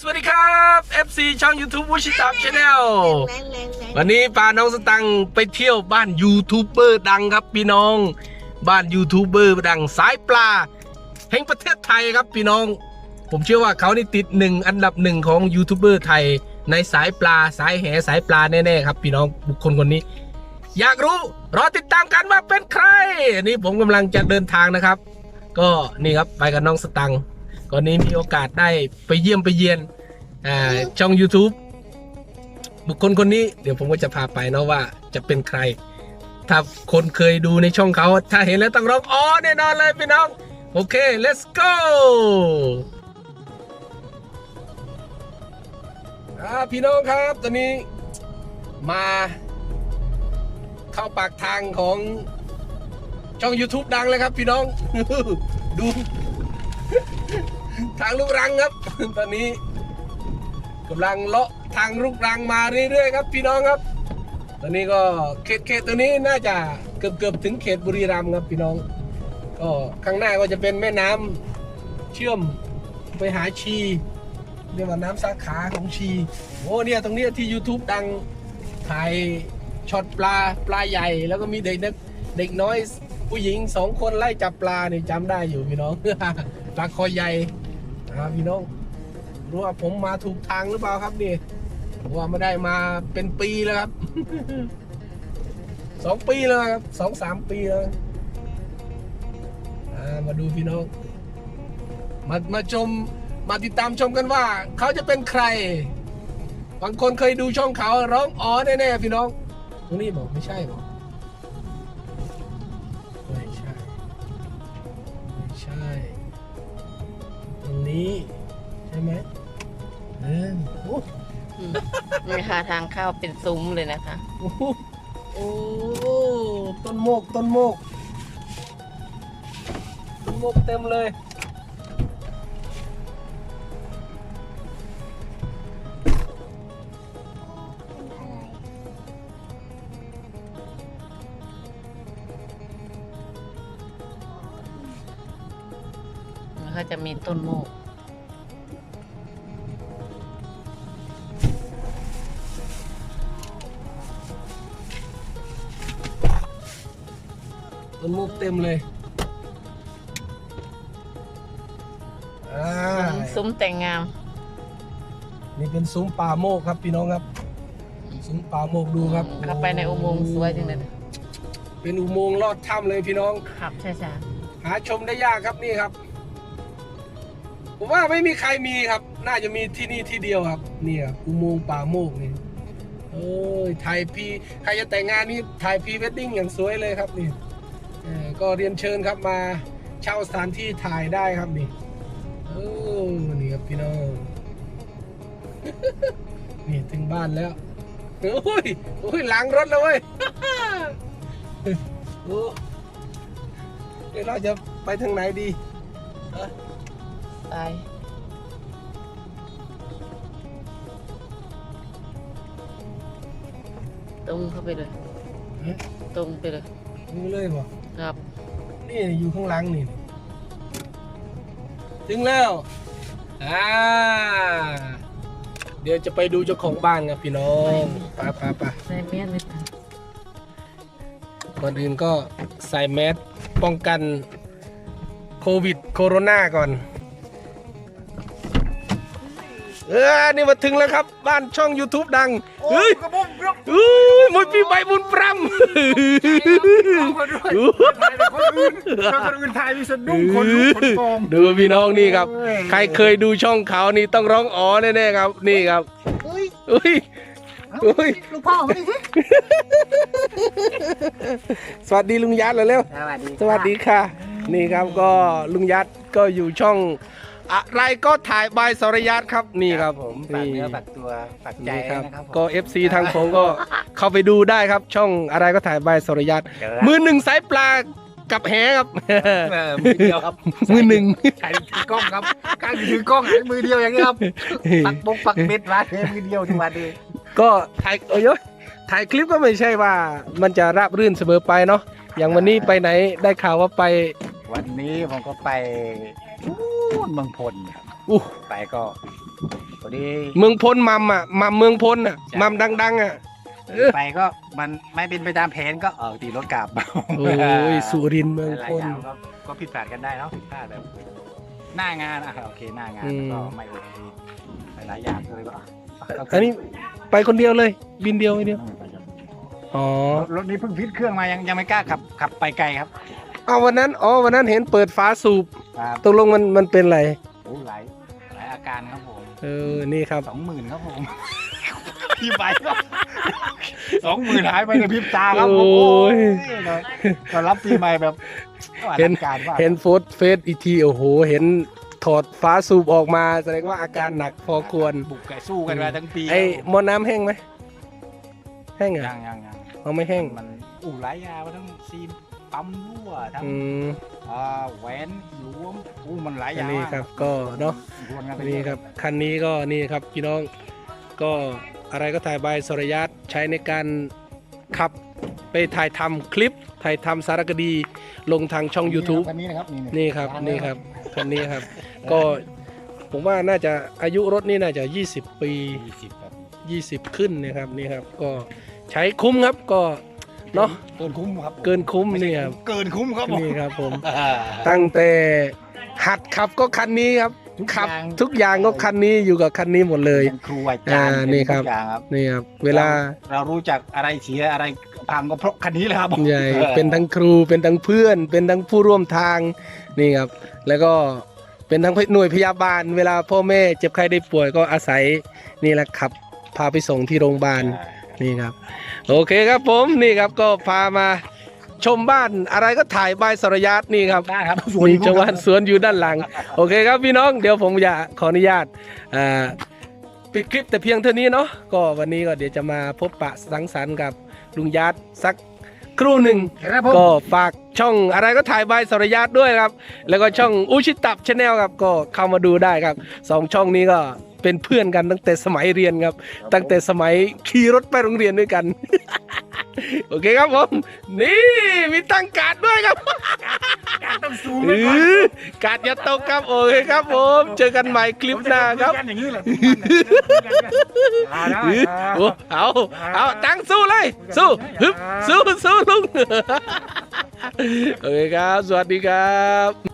สวัสดีครับ FC ช่อง YouTube วูชิตับชาแนลวันนี้พาน้องสตังค์ไปเที่ยวบ้านยูทูบเบอร์ดังครับพี่น้อง บ้านยูทูบเบอร์ดังสายปลาแห่งประเทศไทยครับพี่น้อง ผมเชื่อว่าเขานี่ติดหนึ่งอันดับหนึ่งของยูทูบเบอร์ไทย ในสายปลาสายแหสายปลาแน่ๆครับ พี่น้องบุคคลคนนี้ อยากรู้รอติดตามกันว่าเป็นใครอันนี้ผมกำลังจะเดินทางนะครับ ก็นี่ครับไปกับน้องสตังค์ อนนี้มีโอกาสได้ไปเยี่ยมไปเยียนช่อง YouTube บุคคลคนนี้เดี๋ยวผมก็จะพาไปเนาะว่าจะเป็นใคร ถ้าคนเคยดูในช่องเขา ถ้าเห็นแล้วต้องร้องอ๋อแน่นอนเลยพี่น้อง โอเค let's go พี่น้องครับตอนนี้มาเข้าปากทางของช่อง YouTube ดังเลยครับพี่น้อง ดูางลูกรังครับ ตอนนี้กำลังเลาะทางลูกรังมาเรื่อยๆครับพี่น้องครับ ตอนนี้ก็เขตเขตตัวนี้น่าจะเกือบเกือบถึงเขตบุรีรัมย์ครับพี่น้อง ก็ข้างหน้าก็จะเป็นแม่น้ำเชื่อมไปหาชีเรียกว่าน้ำสาขาของชีโอ้เนี่ยตรงเนี้ยที่ YouTube ดังถ่ายช็อตปลาปลาใหญ่ แล้วก็มีเด็กนักเด็กน้อยผู้หญิงสองคนไล่จับปลาเนี่ยจำได้อยู่พี่น้องปลาคอใหญ่ นะครับพี่น้องรู้ว่าผมมาถูกทางหรือเปล่าครับนี่ว่าไม่ได้มาเป็นปีแล้วครับสองปีแล้วครับสองสามปีแล้วมาดูพี่น้อง มามาชมมาติดตามชมกันว่า เขาจะเป็นใคร บางคนเคยดูช่องเขาร้องอ๋อแน่ๆพี่น้องตรงนี้บอกไม่ใช่บอกไม่ใช่ ไม่ใช่ นี้ใช่ไหมเออโอ้นี่ค่ะทางเข้าเป็นซุ้มเลยนะคะ โอ้โหโอ้ต้นโมกต้นโมกต้นโมกเต็มเลย มันก็จะมีต้นโมก ต้นโมกเต็มเลยอ่าซุ้มแต่งงาม นี่เป็นซุ้มป่าโมกครับพี่น้องครับ ซุ้มป่าโมกดูครับเข้าไปในอุโมงค์สวยจังเลยเป็นอุโมงค์ลอดถ้ำเลยพี่น้อง ขับช้าหาชมได้ยากครับนี่ครับ ผมว่าไม่มีใครมีครับ น่าจะมีที่นี่ที่เดียวครับนี่ครับอุโมงค์ป่าโมกนี่เอ้ยถ่ายพีใครจะแต่งงานนี่ถ่ายพรีเวดดิ้งอย่างสวยเลยครับนี่เออ ก็เรียนเชิญครับมาเช่าสถานที่ถ่ายได้ครับนี่โอ้นี่ครับพี่น้องนี่ถึงบ้านแล้วโอ้ยโอ้ยหลังรถแล้วเว้ยโอ้เดี๋ยวเราจะไปทางไหนดีๆไปตรงเข้าไปเลยเอ๊ะตรงไปเลยนี่เลยบ่ ครับนี่อยู่ข้างหลังนี่ ถึงแล้วอ่าเดี๋ยวจะไปดูเจ้าของบ้านครับพี่น้องไปไปไปใส่เมียนไม่ทันก่อนอื่นก็ใส่แมสป้องกันโควิดโคโรนาก่อน เออ นี่มาถึงแล้วครับ บ้านช่อง YouTube ดัง เฮ้ยอุ้ยมวย ปีใบบุญปรำคนอื่นคนอื่นถ่ายมีสะดุ้งคนลุกคนโกงดูพี่น้องนี่ครับเอ้ยใครเคยดูช่องเขานี่ต้องร้องอ๋อแน่ๆครับ นี่ครับเฮ้ยอุ้ยอุ้ยลูกพ่อมาดิสิสวัสดีลุงยัดเลยเร็วสวัสดีสวัสดีค่ะ นี่ครับก็ลุงยัดก็อยู่ช่องอะไรก็ถ่ายบายสรยัตครับนี่ครับผมฝากนี่เนื้อฝากตัวฝากใจนี่ครับนะครับผมก็ FC ทางผมก็ เข้าไปดูได้ครับ ช่องอะไรก็ถ่ายบายสรยัตเดี๋ยวมือหนึ่งสายปลากับแหครับ เออมือเดียวครับมือหนึ่งใครถือกล้องครับการถือกล้องหันมือเดียวอย่างนี้ครับปักบงปักเบ็ดมาเทมือเดียวทุกวันนี้ก็ถ่ายโอ้ยถ่ายคลิปก็ไม่ใช่ว่า มันจะราบรื่นเสมอไปเนาะอย่างวันนี้ไปไหนได้ข่าวว่าไปวันนี้ผมก็ไปนู่นเมืองพลครับอู้ไปก็พอดี เมืองพลมัมอะมัมเมืองพลอะใช่มัมดัง ๆ อะเออ ไปก็มันไม่เป็นไปตามแผนก็เออตีรถกลับโอ้ยสุรินทร์เมืองหลาพยๆลอย่างก็ก็ผิดพลาดกันได้เนาะผิดพลาดแบบหน้างานอะโอเคหน้างานอืมก็ไม่โอเคหลายๆอย่างเลยก็อะก็คือันนี้ไปคนเดียวเลย บินเดียวไอ้เดียวอ๋อรถรถนี้เพิ่งพิดเครื่องมายังยังไม่กล้าขับขับไปไกลครับเอาวันนั้นอ๋อวันนั้นเห็นเปิดฝาสูบครับตกลงมันมันเป็นอะไรโอ้หลายหลายอาการครับผมเออนี่ครับสองหมื่นครับผมพี่ไปก็ สองหมื่นหายไปในพริบตาครับผมโอ้ยก็รับปีใหม่แบบอลังการมากเห็นโฟสเฟสอีกทีโอ้โห เห็นถอดฝาสูบออกมาแสดงว่าอาการหนักพอควรบุกไก่สู้กันมาทั้งปีไอ้หมอน้ำแห้งไหมแห้งยัอะงยังยังเอาไม่แห้งมันอู่หลายยามาทั้งซีนปั๊มรั่วทั้งอืมอ่าแหวนหลวมอู้มันหลายออันย่างนี้มากครับ ก็เนาะรวมกันไปอันนี้ครับ คันนี้ก็นี่ครับพี่น้องก็ อะไรก็ถ่ายใบสรยัตใช้ในการขับไปถ่ายทำคลิป ถ่ายทำสารคดีลงทางช่อง YouTube คันนี้นะครับนี่ครับนี่ครับคันนี้ครับ ก็ผมว่าน่าจะอายุรถนี่น่าจะ 20 ปี ยี่สิบครับ20 ขึ้นนะครับนี่ครับก็ใช้คุ้มครับก็เนาะเกินคุ้มครับผมเกินคุ้มไม่ใช่นี่ครับเกินคุ้มครับผมนี่ครับผม อ่าตั้งแต่หัดขับก็คันนี้ครับ ทุกขับ อย่างทุกอย่างก็คันนี้อยู่กับคันนี้หมดเลยเป็นครูอาจารย์อ่าเป็นี่ครับทุกอย่างครับ นี่ครับเวลาเรารู้จักอะไรเสียอะไรพังก็เพราะคันนี้แหละครับผมใหญ่เป็นทั้งครูเป็นทั้งเพื่อน เป็นทั้งผู้ร่วมทางนี่ครับ แล้วก็เป็นทั้งหน่วยพยาบาล เวลาพ่อแม่เจ็บไข้ได้ป่วยก็อาศัยนี่แหละขับพาไปส่งที่โรงพยาบาลนี่ครับ โอเคครับผมนี่ครับก็พามา ชมบ้านอะไรก็ถ่ายบายสรยัตนี่ครับได้ครับมีจังหวัดสวนอยู่ด้านหลัง โอเคครับพี่น้องเดี๋ยวผมจะขออนุญาตอ่าปิดคลิปแต่เพียงเท่านี้เนาะก็วันนี้ก็เดี๋ยวจะมาพบปะสังสรรค์กับลุงยัดสักครู่หนึ่งครับผม ก็ฝากช่องอะไรก็ถ่ายบายสรยัตด้วยครับ แล้วก็ช่องอุชิตับชาแนลครับก็เข้ามาดูได้ครับสองช่องนี้ก็เป็นเพื่อนกันตั้งแต่สมัยเรียนครับ ตั้งแต่สมัยขี่รถไปโรงเรียนด้วยกัน โอเคครับผม นี่มีตั้งการดด้วยครับต้องซูมเออการดอย่าตกครับโอเคครับผม เจอกันใหม่คลิปหน้าครับอย่างนี้เหรอได้โอ้เอาเอาตั้งสู้เลย สู้ฮึบสู้สู้ลุงโอเคครับ สวัสดีครับ